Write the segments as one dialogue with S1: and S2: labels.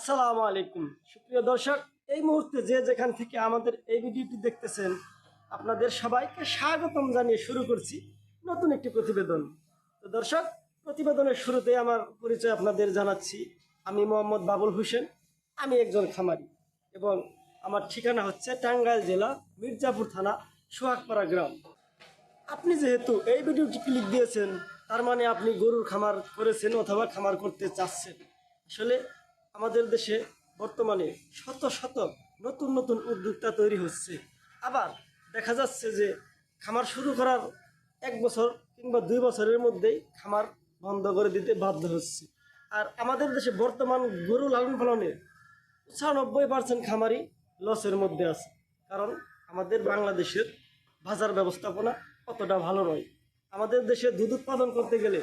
S1: আসসালামু আলাইকুম। সুপ্রিয় দর্শক, এই মুহূর্তে যে যেখান থেকে আমাদের এই ভিডিওটি দেখতেছেন, আপনাদের সবাইকে স্বাগতম জানিয়ে শুরু করছি নতুন একটি প্রতিবেদন। তো দর্শক, প্রতিবেদনের শুরুতে আমার পরিচয় আপনাদের জানাচ্ছি। আমি মোহাম্মদ বাবুল হোসেন, আমি একজন খামারি এবং আমার ঠিকানা হচ্ছে টাঙ্গাইল জেলা, মির্জাপুর থানা, সোহাগপাড়া গ্রাম। আপনি যেহেতু এই ভিডিওটি ক্লিক দিয়েছেন, তার মানে আপনি গরুর খামার করেছেন অথবা খামার করতে চাচ্ছেন। আসলে আমাদের দেশে বর্তমানে শত শত নতুন নতুন উদ্যোক্তা তৈরি হচ্ছে। আবার দেখা যাচ্ছে যে খামার শুরু করার এক বছর কিংবা দুই বছরের মধ্যেই খামার বন্ধ করে দিতে বাধ্য হচ্ছে। আর আমাদের দেশে বর্তমান গরু লালন পালনের পঁচানব্বই পার্সেন্ট খামারই লসের মধ্যে আছে। কারণ আমাদের বাংলাদেশের বাজার ব্যবস্থাপনা অতটা ভালো নয়। আমাদের দেশে দুধ উৎপাদন করতে গেলে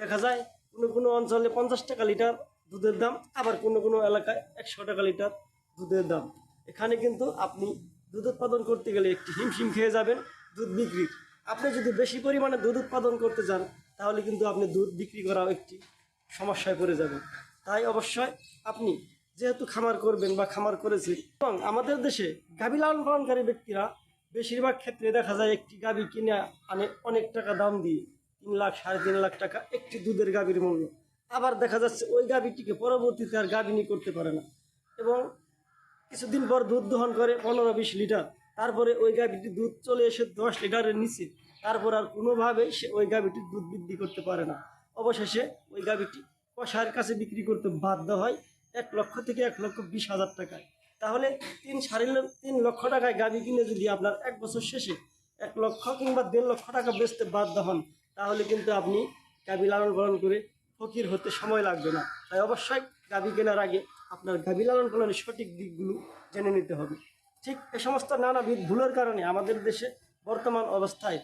S1: দেখা যায় কোনো কোনো অঞ্চলে পঞ্চাশ টাকা লিটার দুধের দাম, আবার কোনো কোনো এলাকায় একশো টাকা লিটার দুধের দাম। এখানে কিন্তু আপনি দুধ উৎপাদন করতে গেলে একটি হিমশিম খেয়ে যাবেন, দুধ বিক্রির। আপনি যদি বেশি পরিমাণে দুধ উৎপাদন করতে যান, তাহলে কিন্তু আপনি দুধ বিক্রি করাও একটি সমস্যায় পড়ে যাবেন তাই অবশ্যই আপনি যেহেতু খামার করবেন বা খামার করেছেন, এবং আমাদের দেশে গাভী লালন পালনকারী ব্যক্তিরা বেশিরভাগ ক্ষেত্রে দেখা যায় একটি গাভী কিনে আনে অনেক টাকা দাম দিয়ে, তিন লাখ, সাড়ে তিন লাখ টাকা একটি দুধের গাভীর মূল্য। আবার দেখা যাচ্ছে ওই গাভীটিকে পরবর্তীতে আর গাভিনী করতে পারে না। এবং কিছুদিন পর দুধ দহন করে পনেরো বিশ লিটার। তারপরে ওই গাভীটি দুধ চলে এসে দশ লিটারের নিচে। তারপর আর কোনোভাবেই সে ওই গাভীটির দুধ বৃদ্ধি করতে পারে না। অবশেষে ওই গাভীটি কষার কাছে বিক্রি করতে বাধ্য হয় এক লক্ষ থেকে এক লক্ষ বিশ হাজার টাকায়। তাহলে তিন সাড়ে তিন লক্ষ টাকায় গাভী কিনে যদি আপনার এক বছর শেষে এক লক্ষ কিংবা দেড় লক্ষ টাকা বেচতে বাধ্য হন, তাহলে কিন্তু আপনি গাভী লালন পালন করে ফকির হতে সময় লাগবে না। তাই অবশ্যই গাভী কেনার আগে আপনার গাভী লালন পালনের সঠিক দিকগুলো জেনে নিতে হবে। ঠিক এ সমস্ত নানাবিধ ভুলের কারণে আমাদের দেশে বর্তমান অবস্থায়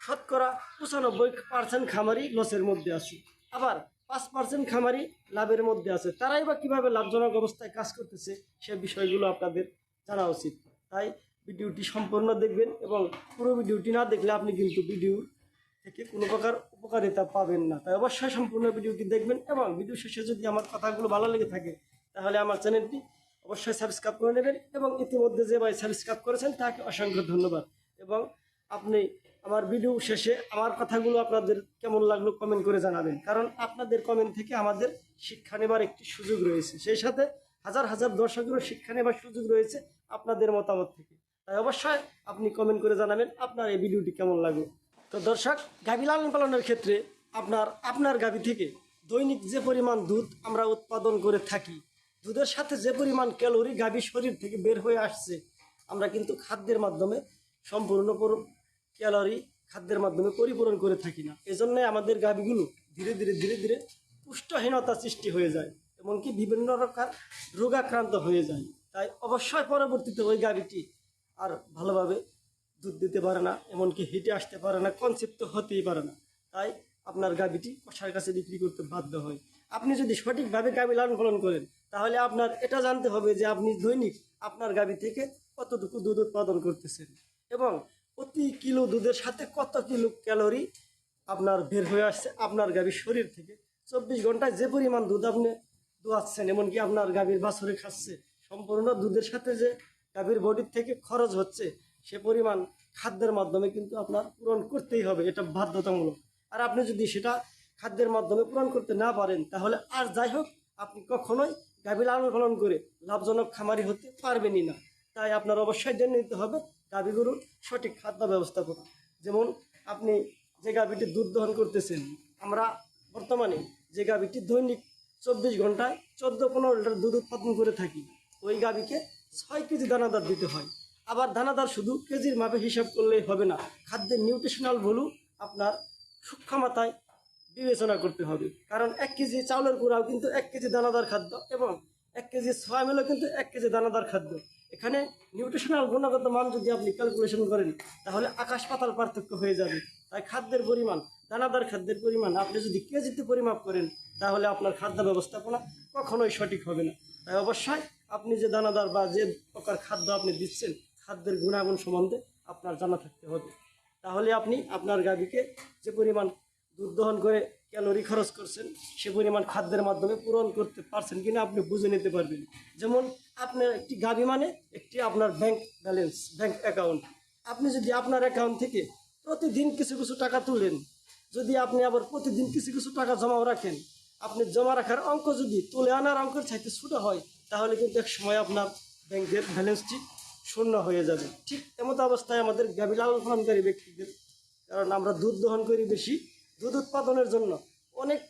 S1: শতকরা পঁচানব্বই পার্সেন্ট খামারি লসের মধ্যে আছে। আবার পাঁচ পার্সেন্ট খামারি লাভের মধ্যে আছে। তারাই বা কীভাবে লাভজনক অবস্থায় কাজ করতেছে সে বিষয়গুলো আপনাদের জানা উচিত। তাই ভিডিওটি সম্পূর্ণ দেখবেন এবং পুরো ভিডিওটি না দেখলে আপনি কিন্তু ভিডিও থেকে কোনো প্রকার উপকারিতা পাবেন না। তাই অবশ্যই সম্পূর্ণ ভিডিওটি দেখবেন এবং ভিডিও শেষে যদি আমার কথাগুলো ভালো লেগে থাকে, তাহলে আমার চ্যানেলটি অবশ্যই সাবস্ক্রাইব করে নেবেন এবং ইতিমধ্যে যে ভাই সাবস্ক্রাইব করেছেন, তাকে অসংখ্য ধন্যবাদ। এবং আপনি আমার ভিডিও শেষে আমার কথাগুলো আপনাদের কেমন লাগল কমেন্ট করে জানাবেন। কারণ আপনাদের কমেন্ট থেকে আমাদের শিক্ষা নেবার একটি সুযোগ রয়েছে। সেই সাথে হাজার হাজার দর্শকেরও শিক্ষা নেবার সুযোগ রয়েছে আপনাদের মতামত থেকে। তাই অবশ্যই আপনি কমেন্ট করে জানাবেন আপনার এই ভিডিওটি কেমন লাগল। তো দর্শক, গাভী লালন পালনের ক্ষেত্রে আপনার আপনার গাভী থেকে দৈনিক যে পরিমাণ দুধ আমরা উৎপাদন করে থাকি, দুধের সাথে যে পরিমাণ ক্যালোরি গাভী শরীর থেকে বের হয়ে আসছে, আমরা কিন্তু খাদ্যের মাধ্যমে সম্পূর্ণ ক্যালোরি খাদ্যের মাধ্যমে পরিপূরণ করে থাকি না। এজন্য আমাদের গাভীগুলো ধীরে ধীরে ধীরে ধীরে পুষ্টহীনতা সৃষ্টি হয়ে যায়, এমনকি বিভিন্ন রকম রোগাক্রান্ত হয়ে যায়। তাই অবশ্যই পরবর্তীতে ওই গাভীটি আর ভালোভাবে দুধ দিতে পারে না, এমনকি হেঁটে আসতে পারে না কনসেপ্ট তো হতেই পারে না। তাই আপনার গাভীটি কষার কাছে বিক্রি করতে বাধ্য হয়। আপনি যদি সঠিকভাবে গাভী লালন পালন করেন, তাহলে আপনার এটা জানতে হবে যে আপনি দৈনিক আপনার গাভী থেকে কতটুকু দুধ উৎপাদন করতেছেন। এবং প্রতি কিলো দুধের সাথে কত কিলো ক্যালোরি আপনার বের হয়ে আসছে আপনার গাভীর শরীর থেকে? চব্বিশ ঘন্টায় যে পরিমাণ দুধ আপনি দোয়াচ্ছেন, এমনকি আপনার গাভীর বাছরে খাচ্ছে, সম্পূর্ণ দুধের সাথে যে গাভীর বডির থেকে খরচ হচ্ছে সে পরিমাণ খাদ্যের মাধ্যমে কিন্তু আপনার পূরণ করতেই হবে, এটা বাধ্যতামূলক। আর আপনি যদি সেটা খাদ্যের মাধ্যমে পূরণ করতে না পারেন, তাহলে আর যাই হোক, আপনি কখনোই গাভী লালন পালন করে লাভজনক খামারি হতে পারবেনই না। তাই আপনার অবশ্যই জেনে নিতে হবে, গাভী গরুর সঠিক খাদ্য ব্যবস্থাপনা যেমন আপনি যে গাভীটি দুধ দহন করতেছেন, আমরা বর্তমানে যে গাভীটি দৈনিক চব্বিশ ঘন্টায় চোদ্দ পনেরো লিটার দুধ উৎপাদন করে থাকি, ওই গাভীকে ছয় কেজি দানাদার দিতে হয়। আবার দানাদার শুধু কেজির মাপে হিসাব করলেই হবে না। খাদ্যের নিউট্রিশনাল ভ্যালু আপনার সূক্ষ্মতায় বিবেচনা করতে হবে। কারণ এক কেজি চাউলের গুঁড়াও কিন্তু এক কেজি দানাদার খাদ্য এবং এক কেজি সোয়া মিলও কিন্তু এক কেজি দানাদার খাদ্য। এখানে নিউট্রিশনাল গুণগত মান যদি আপনি ক্যালকুলেশন করেন, তাহলে আকাশ পাতাল পার্থক্য হয়ে যাবে। তাই খাদ্যের পরিমাণ, দানাদার খাদ্যের পরিমাণ আপনি যদি কেজিতে পরিমাপ করেন, তাহলে আপনার খাদ্য ব্যবস্থাপনা কখনোই সঠিক হবে না। তাই অবশ্যই আপনি যে দানাদার বা যে প্রকার খাদ্য আপনি দিচ্ছেন খাদ্যের গুণাগুণ সম্বন্ধে আপনার জানা থাকতে হবে। তাহলে আপনি আপনার গাভীকে যে পরিমাণ দুধ দহন করে ক্যালোরি খরচ করছেন, সে পরিমাণ খাদ্যের মাধ্যমে পূরণ করতে পারছেন কিনা আপনি বুঝে নিতে পারবেন। যেমন আপনার একটি গাবি মানে একটি আপনার ব্যাংক ব্যালেন্স ব্যাংক অ্যাকাউন্ট আপনি যদি আপনার অ্যাকাউন্ট থেকে প্রতিদিন কিছু কিছু টাকা তুলেন, যদি আপনি আবার প্রতিদিন কিছু কিছু টাকা জমাও রাখেন, আপনি জমা রাখার অঙ্ক যদি তুলে আনার অঙ্কের চাইতে ছোটো হয়, তাহলে কিন্তু এক সময় আপনার ব্যাংকের ব্যালেন্সটি শূন্য হয়ে যাবে। ঠিক এমতো অবস্থায় আমাদের গাভী লালন পালনকারী ব্যক্তিদের, কারণ আমরা দুধ দহন করি বেশি। দুধ উৎপাদনের জন্য অনেক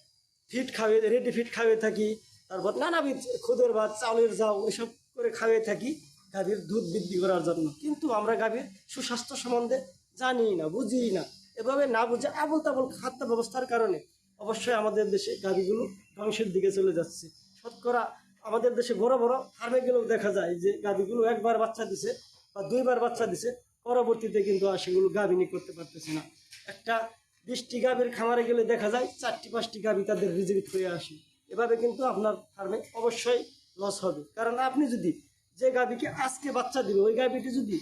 S1: ফিট খাওয়িয়ে রেডি ফিট খাওয়িয়ে থাকি, তারপর নানাবিধ খুদের ভাত, চাউলের যাও এসব করে খাওয়িয়ে থাকি গাভীর দুধ বৃদ্ধি করার জন্য। কিন্তু আমরা গাভীর সুস্বাস্থ্য সম্বন্ধে জানি না, বুঝি না। এভাবে না বুঝে আবল তাবল খাদ্য ব্যবস্থার কারণে অবশ্যই আমাদের দেশে গাভীগুলো ধ্বংসের দিকে চলে যাচ্ছে। শতকরা আমাদের দেশে বড় বড় ফার্মে গেলেও দেখা যায় যে গাভীগুলো একবার বাচ্চা দিছে বা দুইবার বাচ্চা দিছে, পরবর্তীতে কিন্তু আর সেগুলো গাভিনী করতে পারতেছে না। একটা বিশটি গাভীর খামারে গেলে দেখা যায় চারটি, পাঁচটি গাভী তাদের রিজিট হয়ে আসে। এভাবে কিন্তু আপনার ফার্মে অবশ্যই লস হবে। কারণ আপনি যদি যে গাভীকে আজকে বাচ্চা দিবে, ওই গাভীটি যদি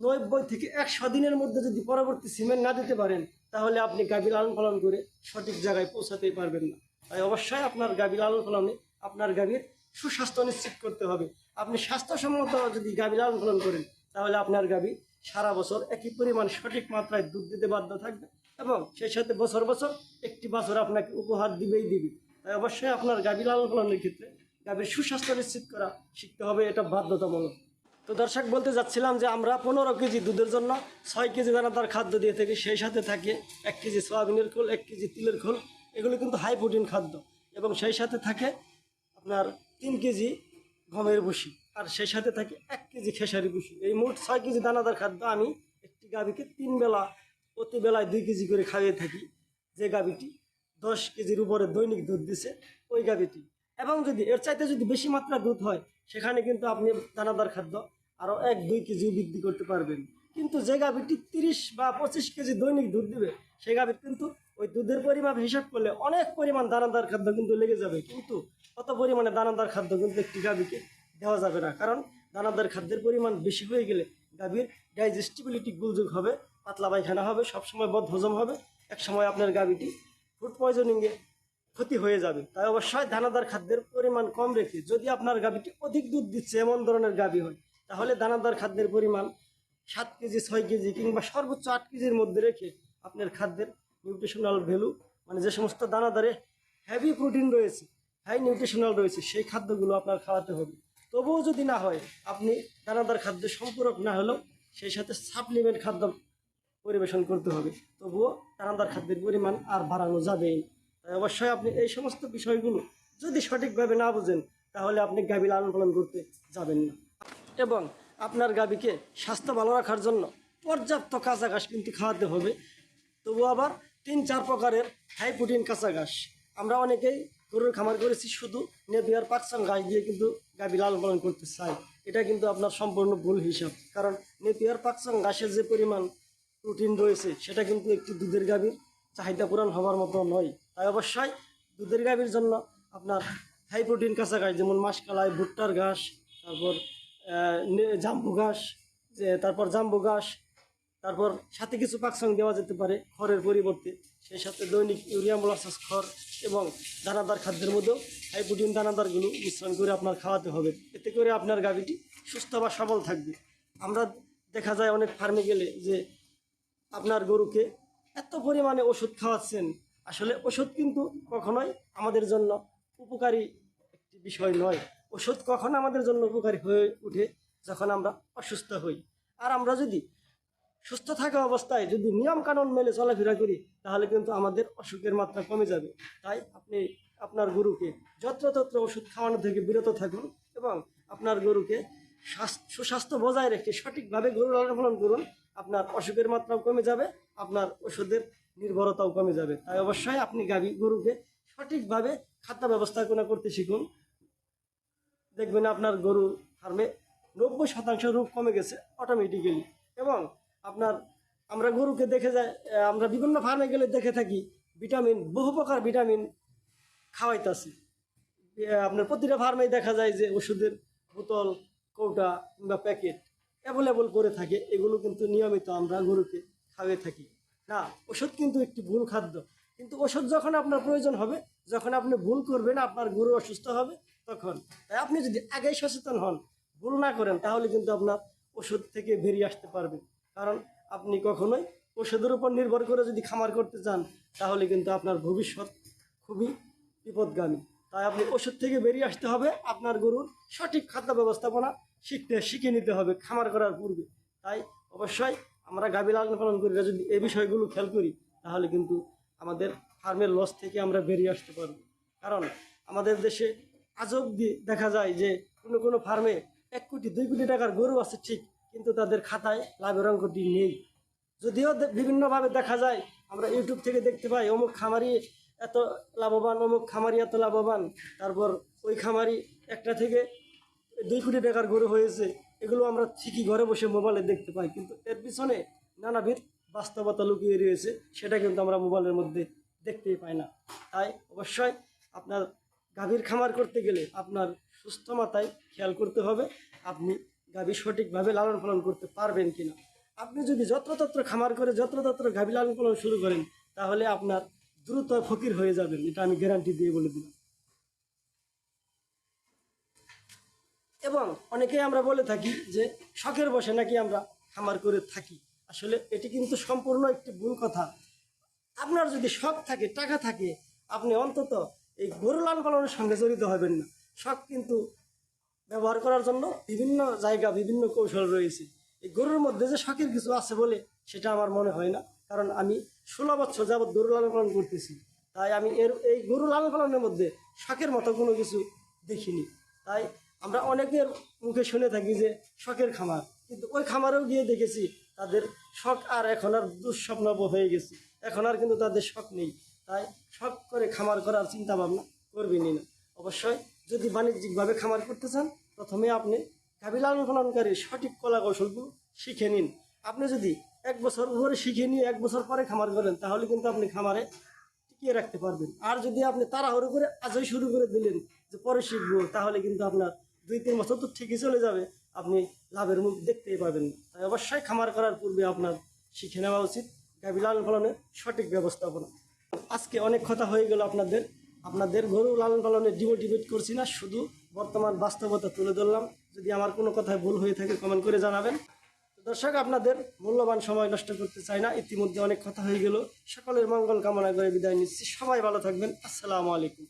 S1: নব্বই থেকে একশো দিনের মধ্যে যদি পরবর্তী সিমেন্ট না দিতে পারেন, তাহলে আপনি গাভী লালন পালন করে সঠিক জায়গায় পৌঁছাতেই পারবেন না। তাই অবশ্যই আপনার গাভী লালন পালনে আপনার গাভীর সুস্বাস্থ্য নিশ্চিত করতে হবে। আপনি স্বাস্থ্যসম্মত যদি গাভী লালন পালন করেন, তাহলে আপনার গাভী সারা বছর একই পরিমাণ সঠিক মাত্রায় দুধ দিতে বাধ্য থাকবে এবং সেই সাথে বছর বছর একটি বছর আপনাকে উপহার দিবেই দিবে। তাই অবশ্যই আপনার গাভী লালন পালনের ক্ষেত্রে গাভীর সুস্বাস্থ্য নিশ্চিত করা শিখতে হবে, এটা বাধ্যতামূলক। তো দর্শক, বলতে যাচ্ছিলাম যে আমরা পনেরো কেজি দুধের জন্য ছয় কেজি দানাদার খাদ্য দিয়ে থাকি, সেই সাথে থাকে এক কেজি সয়াবিনের খোল, এক কেজি তিলের খোল। এগুলো কিন্তু হাই প্রোটিন খাদ্য এবং সেই সাথে থাকে আপনার তিন কেজি গমের ভুসি আর সেই সাথে থাকে এক কেজি খেসারি ভুসি। এই মোট ছয় কেজি দানাদার খাদ্য আমি একটি গাভীকে তিন বেলা, প্রতি বেলায় দুই কেজি করে খাইয়ে থাকি। যে গাভীটি দশ কেজির উপরে দৈনিক দুধ দিছে, ওই গাভীটি। এবং যদি এর চাইতে যদি বেশি মাত্রা দুধ হয়, সেখানে কিন্তু আপনি দানাদার খাদ্য আরও এক, দুই কেজি বৃদ্ধি করতে পারবেন। কিন্তু যে গাভীটি তিরিশ বা পঁচিশ কেজি দৈনিক দুধ দিবে সেই গাভীর কিন্তু ওই দুধের পরিমাপ হিসাব করলে অনেক পরিমাণ দানাদার খাদ্য কিন্তু লেগে যাবে। কিন্তু কত পরিমাণে দানাদার খাদ্য কিন্তু একটি গাভীকে দেওয়া যাবে না। কারণ দানাদার খাদ্যের পরিমাণ বেশি হয়ে গেলে গাভীর ডাইজেস্টিবিলিটি গুলযোগ হবে, পাতলা পায়খানা হবে, সবসময় বদ হজম হবে এক সময় আপনার গাভীটি ফুড পয়জনিংয়ে ক্ষতি হয়ে যাবে। তাই অবশ্যই দানাদার খাদ্যের পরিমাণ কম রেখে যদি আপনার গাভীটি অধিক দুধ দিচ্ছে এমন ধরনের গাভী হয়, তাহলে দানাদার খাদ্যের পরিমাণ সাত কেজি, ছয় কেজি কিংবা সর্বোচ্চ আট কেজির মধ্যে রেখে আপনার খাদ্যের নিউট্রিশনাল ভ্যালু মানে যে সমস্ত দানাদারে হ্যাভি প্রোটিন রয়েছে হাই নিউট্রিশনাল রয়েছে, সেই খাদ্যগুলো আপনার খাওয়াতে হবে। তবুও যদি না হয়, আপনি দানাদার খাদ্য সম্পূরক না হলেও সেই সাথে সাপ্লিমেন্ট খাদ্য পরিবেশন করতে হবে। তবুও দানাদার খাদ্যের পরিমাণ আর বাড়ানো যাবেই। তাই অবশ্যই আপনি এই সমস্ত বিষয়গুলো যদি সঠিকভাবে না বুঝেন, তাহলে আপনি গাভী লালন পালন করতে যাবেন না। এবং আপনার গাভীকে স্বাস্থ্য ভালো রাখার জন্য পর্যাপ্ত কাঁচা ঘাস কিন্তু খাওয়াতে হবে। তবু আবার তিন চার প্রকারের হাই প্রোটিন কাঁচা ঘাস। আমরা অনেকেই গরুর খামার করেছি, শুধু নেপিয়ার পাকসান ঘাস দিয়ে কিন্তু গাভী লাল পালন করতে চাই। এটা কিন্তু আপনার সম্পূর্ণ ভুল হিসাব, কারণ নেপিয়ার পাকসান ঘাসের যে পরিমাণ প্রোটিন রয়েছে, সেটা কিন্তু একটি দুধের গাভীর চাহিদা পূরণ হওয়ার মতো নয়। তাই অবশ্যই দুধের গাভীর জন্য আপনার হাই প্রোটিন কাঁচা ঘাস, যেমন মাসকালাই, ভুট্টার ঘাস, তারপর জাম্বু ঘাস তারপর জাম্বু ঘাস তারপর সাথে কিছু পাকসং দেওয়া যেতে পারে খড়ের পরিবর্তে। সেই সাথে দৈনিক ইউরিয়া মোলাসাস খড় এবং দানাদার খাদ্যের মধ্যেও হাই প্রোটিন দানাদারগুলো মিশ্রণ করে আপনার খাওয়াতে হবে। এতে করে আপনার গাভীটি সুস্থ বা সবল থাকবে। আমরা দেখা যায় অনেক ফার্মে গেলে যে আপনার গরুকে এত পরিমাণে ওষুধ খাওয়াচ্ছেন। আসলে ওষুধ কিন্তু কখনোই আমাদের জন্য উপকারী একটি বিষয় নয়। ওষুধ কখন আমাদের জন্য উপকারী হয়ে ওঠে যখন আমরা অসুস্থ হই। আর আমরা যদি সুস্থ থাকা অবস্থায় যদি নিয়ম কানুন মেলে চলাফেরা করি, তাহলে কিন্তু আমাদের অসুখের মাত্রা কমে যাবে। তাই আপনি আপনার গরুকে যত্রতত্র ওষুধ খাওয়ানো থেকে বিরত থাকুন এবং আপনার গরুকে স্বাস্থ্য, সুস্বাস্থ্য বজায় রেখে সঠিকভাবে গরু লালন পালন করুন। আপনার অসুখের মাত্রাও কমে যাবে, আপনার ওষুধের নির্ভরতাও কমে যাবে। তাই অবশ্যই আপনি গাভী গরুকে সঠিকভাবে খাদ্য ব্যবস্থাপনা করতে শিখুন। দেখবেন আপনার গরু ফার্মে নব্বই শতাংশ রোগ কমে গেছে অটোমেটিক্যালি এবং আপনার, আমরা গরুকে দেখে যাই আমরা বিভিন্ন ফার্মে গেলে দেখে থাকি ভিটামিন বহু প্রকার ভিটামিন খাওয়াইতেছে। আপনার প্রতিটা ফার্মেই দেখা যায় যে ওষুধের বোতল, কৌটা কিংবা প্যাকেট অ্যাভেলেবল করে থাকে, এগুলো কিন্তু নিয়মিত আমরা গরুকে খাওয়াই থাকি। না, ওষুধ কিন্তু একটি ভুল খাদ্য। কিন্তু ওষুধ যখন আপনার প্রয়োজন হবে, যখন আপনি ভুল করবেন, আপনার গরু অসুস্থ হবে, তখন। তাই আপনি যদি আগেই সচেতন হন, ভুল না করেন, তাহলে কিন্তু আপনার ওষুধ থেকে বেরিয়ে আসতে পারবেন। কারণ আপনি কখনোই ওষুধের উপর নির্ভর করে যদি খামার করতে চান, তাহলে কিন্তু আপনার ভবিষ্যৎ খুবই বিপদগামী। তাই আপনি ওষুধ থেকে বেরিয়ে আসতে হবে, আপনার গরুর সঠিক খাদ্য ব্যবস্থাপনা শিখতে, শিখে নিতে হবে খামার করার পূর্বে। তাই অবশ্যই আমরা গাভী লালন পালন করি, যদি এই বিষয়গুলো খেয়াল করি, তাহলে কিন্তু আমাদের ফার্মের লস থেকে আমরা বেরিয়ে আসতে পারব। কারণ আমাদের দেশে আজব দিয়ে দেখা যায় যে কোনো কোনো ফার্মে এক কোটি, দুই কোটি টাকার গরু আছে ঠিক কিন্তু তাদের খাতায় লাভের অঙ্কটি নেই। যদিও বিভিন্নভাবে দেখা যায়, আমরা ইউটিউব থেকে দেখতে পাই, অমুক খামারি এত লাভবান, অমুক খামারি এত লাভবান, তারপর ওই খামারি একটা থেকে দুই কোটি টাকার গরু হয়েছে, এগুলো আমরা ঠিকই ঘরে বসে মোবাইলে দেখতে পাই। কিন্তু এর পিছনে নানাবিধ বাস্তবতা লুকিয়ে রয়েছে, সেটা কিন্তু আমরা মোবাইলের মধ্যে দেখতেই পাই না। তাই অবশ্যই আপনার গাভীর খামার করতে গেলে আপনার সুস্থ মাথায় খেয়াল করতে হবে। আপনি গাভী সঠিকভাবে লালন পালন করতে পারবেন কিনা। আপনি যদি যত্রতত্র খামার করে যত্রতত্র গাভী লালন পালন শুরু করেন, তাহলে আপনার দ্রুত ফকির হয়ে যাবেন। এটা আমি গ্যারান্টি দিয়ে বলে দিলাম। এবং অনেকেই আমরা বলে থাকি যে, শখের বসে নাকি আমরা খামার করে থাকি। আসলে এটি কিন্তু সম্পূর্ণ একটি ভুল কথা। আপনার যদি শখ থাকে, টাকা থাকে, আপনি অন্তত এই গরু লালন পালনের সঙ্গে জড়িত হবেন না। শখ কিন্তু ব্যবহার করার জন্য বিভিন্ন জায়গা, বিভিন্ন কৌশল রয়েছে। এই গরুর মধ্যে যে শখের কিছু আছে বলে সেটা আমার মনে হয় না, কারণ আমি ষোলো বছর যাবৎ গরু লালন পালন করতেছি। তাই আমি এর, এই গরু লালন পালনের মধ্যে শখের মতো কোনো কিছু দেখিনি। তাই আমরা অনেকের মুখে শুনে থাকি যে শখের খামার, কিন্তু ওই খামারেও গিয়ে দেখেছি তাদের শখ আর এখন আর দুঃস্বপ্ন হয়ে গেছে। এখন আর কিন্তু তাদের শখ নেই। তাই শখ করে খামার করার চিন্তা ভাবনা করবেনই না। অবশ্যই যদি বাণিজ্যিকভাবে খামার করতে চান, প্রথমে আপনি গাভী লালন সঠিক কলা কৌশলগুলো শিখে নিন। আপনি যদি এক বছর উপরে শিখে নিয়ে এক বছর পরে খামার করেন, তাহলে কিন্তু আপনি খামারে টিকিয়ে রাখতে পারবেন। আর যদি আপনি তাড়াহুড়ো করে আজই শুরু করে দিলেন যে পরে শিখব, তাহলে কিন্তু আপনার দুই তিন বছর তো ঠিকই চলে যাবে, আপনি লাভের মুখ দেখতেই পাবেন। তাই অবশ্যই খামার করার পূর্বে আপনার শিখে নেওয়া উচিত। গাভী লালন পালনের সঠিক ব্যবস্থাপনা। আজকে অনেক কথা হয়ে গেল আপনাদের। আপনাদের গরু লালন পালনে ডিমোটিভেট করছি না, শুধু বর্তমান বাস্তবতা তুলে ধরলাম। যদি আমার কোনো কথায় ভুল হয়ে থাকে কমেন্ট করে জানাবেন। দর্শক, আপনাদের মূল্যবান সময় নষ্ট করতে চাই না, ইতিমধ্যে অনেক কথা হয়ে গেল। সকলের মঙ্গল কামনা করে বিদায় নিচ্ছি। সবাই ভালো থাকবেন। আসসালামু আলাইকুম।